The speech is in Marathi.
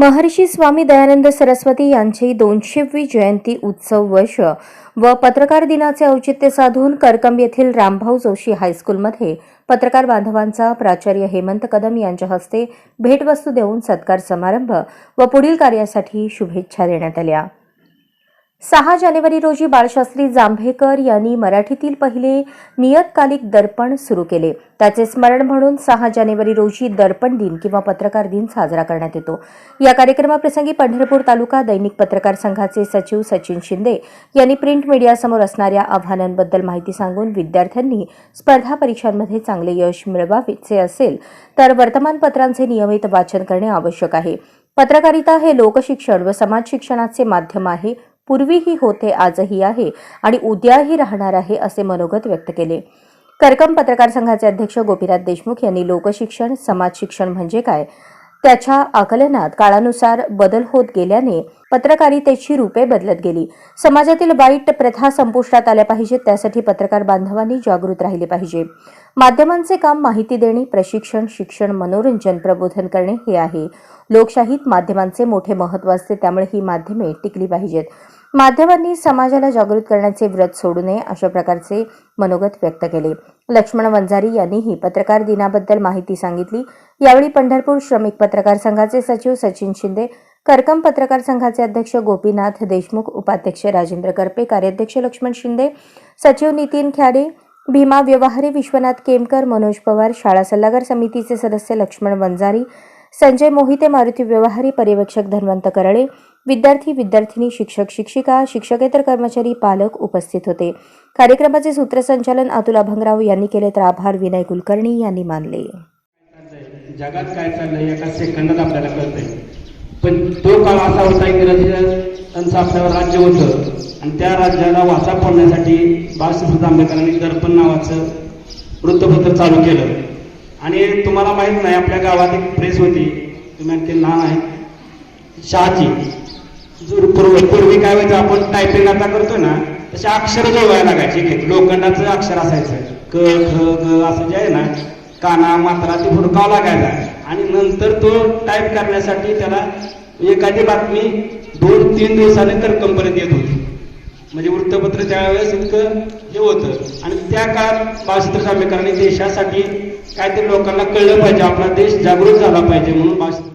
महर्षी स्वामी दयानंद सरस्वती यांची दोनशेवी जयंती उत्सव वर्ष व पत्रकार दिनाचे औचित्य साधून करकंब येथील रामभाऊ जोशी हायस्कूलमध्ये पत्रकार बांधवांचा प्राचार्य हेमंत कदम यांच्या हस्ते भेटवस्तू देऊन सत्कार समारंभ व पुढील कार्यासाठी शुभेच्छा देण्यात आल्या. सहा जानेवारी रोजी बाळशास्त्री जांभेकर यांनी मराठीतील पहिले नियतकालिक दर्पण सुरू केले. त्याचे स्मरण म्हणून सहा जानेवारी रोजी दर्पण दिन किंवा पत्रकार दिन साजरा करण्यात येतो. या कार्यक्रमाप्रसंगी पंढरपूर तालुका दैनिक पत्रकार संघाचे सचिव सचिन शिंदे यांनी प्रिंट मीडियासमोर असणाऱ्या आव्हानांबद्दल माहिती सांगून विद्यार्थ्यांनी स्पर्धा परीक्षांमध्ये चांगले यश मिळवायचे असेल तर वर्तमानपत्रांचे नियमित वाचन करणे आवश्यक आहे. पत्रकारिता हे लोकशिक्षण व समाज शिक्षणाचे माध्यम आहे. पूर्वीही होते आजही आहे आणि उद्याही राहणार आहे असे मनोगत व्यक्त केले. करकम पत्रकार संघाचे अध्यक्ष गोपीनाथ देशमुख यांनी लोकशिक्षण समाज शिक्षण म्हणजे काय? त्याच्या आकलनात काळानुसार बदल होत गेल्याने पत्रकारितेची रूपे बदलत गेली. समाजातील वाईट प्रथा संपुष्टात आल्या पाहिजेत त्यासाठी पत्रकार बांधवांनी जागृत राहिले पाहिजे. माध्यमांचे काम माहिती देणे प्रशिक्षण शिक्षण मनोरंजन प्रबोधन करणे हे आहे. लोकशाहीत माध्यमांचे मोठे महत्त्व असते त्यामुळे ही माध्यमे टिकली पाहिजेत. माध्यमांनी समाजाला जागृत करण्याचे व्रत सोडू नये अशा प्रकारचे मनोगत व्यक्त केले. लक्ष्मण वंजारी यांनीही पत्रकार दिनाबद्दल माहिती सांगितली. यावेळी पंढरपूर श्रमिक पत्रकार संघाचे सचिव सचिन शिंदे करकम पत्रकार संघाचे अध्यक्ष गोपीनाथ देशमुख उपाध्यक्ष राजेंद्र करपे कार्याध्यक्ष लक्ष्मण शिंदे सचिव नितीन ख्याडे भीमा व्यवहारी विश्वनाथ केमकर मनोज पवार शाळा सल्लागार समितीचे सदस्य लक्ष्मण वंजारी संजय मोहिते मारुती व्यवहारी पर्यवेक्षक धन्वंत करळे विद्यार्थी विद्यार्थिनी शिक्षक शिक्षिका शिक्षकेतर कर्मचारी पालक उपस्थित होते. कार्यक्रमाचे सूत्रसंचालन अतुल अभंगराव यांनी केले तर आभार विनय कुलकर्णी यांनी मानले. जगात काय चाललंय एका सेकंदात आपल्याला कळतंय. पण तो काळ असा होता की इंग्रजांचं आपल्यावर राज्य होतं आणि त्या राज्याला वाचा फोडण्यासाठी बाळशास्त्री आंबेडकरांनी दर्पण नावाचं वृत्तपत्र चालू केलं. आणि तुम्हाला माहीत नाही आपल्या गावात एक प्रेस होती. तुम्ही म्हणजे आणखी लहान आहे. शहाची पूर्वी पूर्वी काय व्हायचं आपण टायपिंग आता करतोय ना तसे अक्षर जोडायला लागायचे. एक लोखंडाचं अक्षर असायचं. क ख ग असं जे आहे ना काना मात्रा ते हुडकावं लागायचा. आणि नंतर तो टाईप करण्यासाठी त्याला एखादी बातमी दोन तीन दिवसाने तर कंपनीत येत होती. म्हणजे वृत्तपत्र त्यावेळेस इतकं हे होतं. आणि त्या काळात बाळशास्त्री जांभेकरांनी देशासाठी काहीतरी लोकांना कळलं पाहिजे. आपला देश जागृत झाला पाहिजे म्हणून बाळशास्त्री